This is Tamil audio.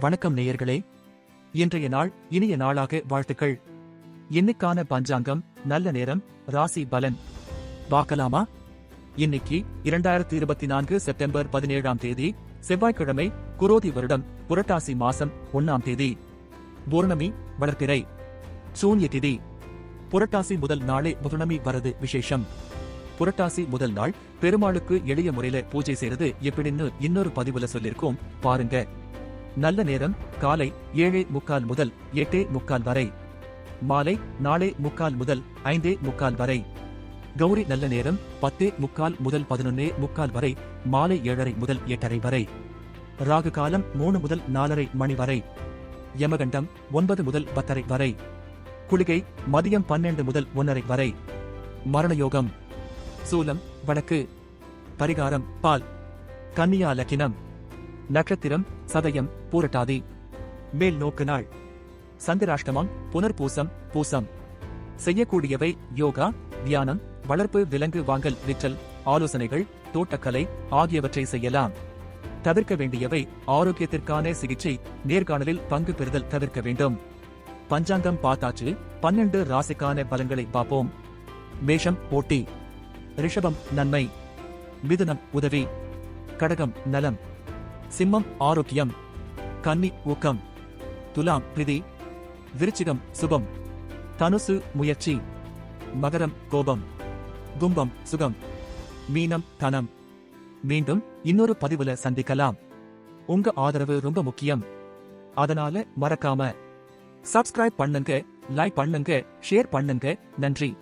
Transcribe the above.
வணக்கம் நேயர்களே. இன்றைய நாள் இனிய நாளாக வாழ்த்துக்கள். இன்னைக்கான பஞ்சாங்கம் நல்ல நேரம் ராசி பலன். பார்க்கலாமா? இன்னைக்கு இரண்டாயிரத்தி இருபத்தி நான்கு செப்டம்பர் பதினேழாம் தேதி செவ்வாய்க்கிழமை குரோதி வருடம் புரட்டாசி மாசம் ஒன்னாம் தேதி. பூர்ணமி வளர்ப்பிறை சூன்ய திதி. புரட்டாசி முதல் நாளே பௌர்ணமி வரது விசேஷம். புரட்டாசி முதல் நாள் பெருமாளுக்கு எளிய முறையில பூஜை செய்யறது எப்படின்னு இன்னொரு பதிவுல சொல்லிருக்கோம் பாருங்க. நல்ல நேரம் காலை ஏழே முக்கால் முதல் எட்டே முக்கால் வரை. மாலை நாலே முக்கால் முதல் ஐந்தே முக்கால் வரை. கௌரி நல்ல நேரம் பத்தே முக்கால் முதல் பதினொன்னே முக்கால் வரை மாலை ஏழரை முதல் எட்டரை வரை. ராகு காலம் மூணு முதல் நாலரை மணி வரை. யமகண்டம் ஒன்பது முதல் பத்தரை வரை. குளிகை மதியம் பன்னெண்டு முதல் ஒன்னரை வரை. மரணயோகம் சூலம் வடக்கு பரிகாரம் பால். கன்னியா லக்கினம் நட்சத்திரம் சதயம் பூரட்டாதி. மேல் நோக்கு நாள். சந்திராஷ்டமம் புனர்பூசம் பூசம். செய்யக்கூடியவை யோகா தியானம் வளர்ப்பு விலங்கு வாங்கல் விற்றல் ஆலோசனைகள் தோட்டக்கலை ஆகியவற்றை செய்யலாம். தவிர்க்க வேண்டியவை ஆரோக்கியத்திற்கான சிகிச்சை நேர்காணலில் பங்கு பெறுதல் தவிர்க்க வேண்டும். பஞ்சாங்கம் பார்த்தாச்சு பன்னெண்டு ராசிக்கான பலன்களை பார்ப்போம். மேஷம் போட்டி. ரிஷபம் நன்மை. மிதுனம் உதவி. கடகம் நலம். சிம்மம் ஆரோக்கியம். கன்னி ஊக்கம். துலாம் பிரிதி. விருச்சிகம் சுபம். தனுசு முயற்சி. மகரம் கோபம். கும்பம் சுகம். மீனம் தனம். மீண்டும் இன்னொரு பதிவுல சந்திக்கலாம். உங்க ஆதரவு ரொம்ப முக்கியம். அதனால மறக்காம. சப்ஸ்கிரைப் பண்ணுங்க லைக் பண்ணுங்க ஷேர் பண்ணுங்க. நன்றி.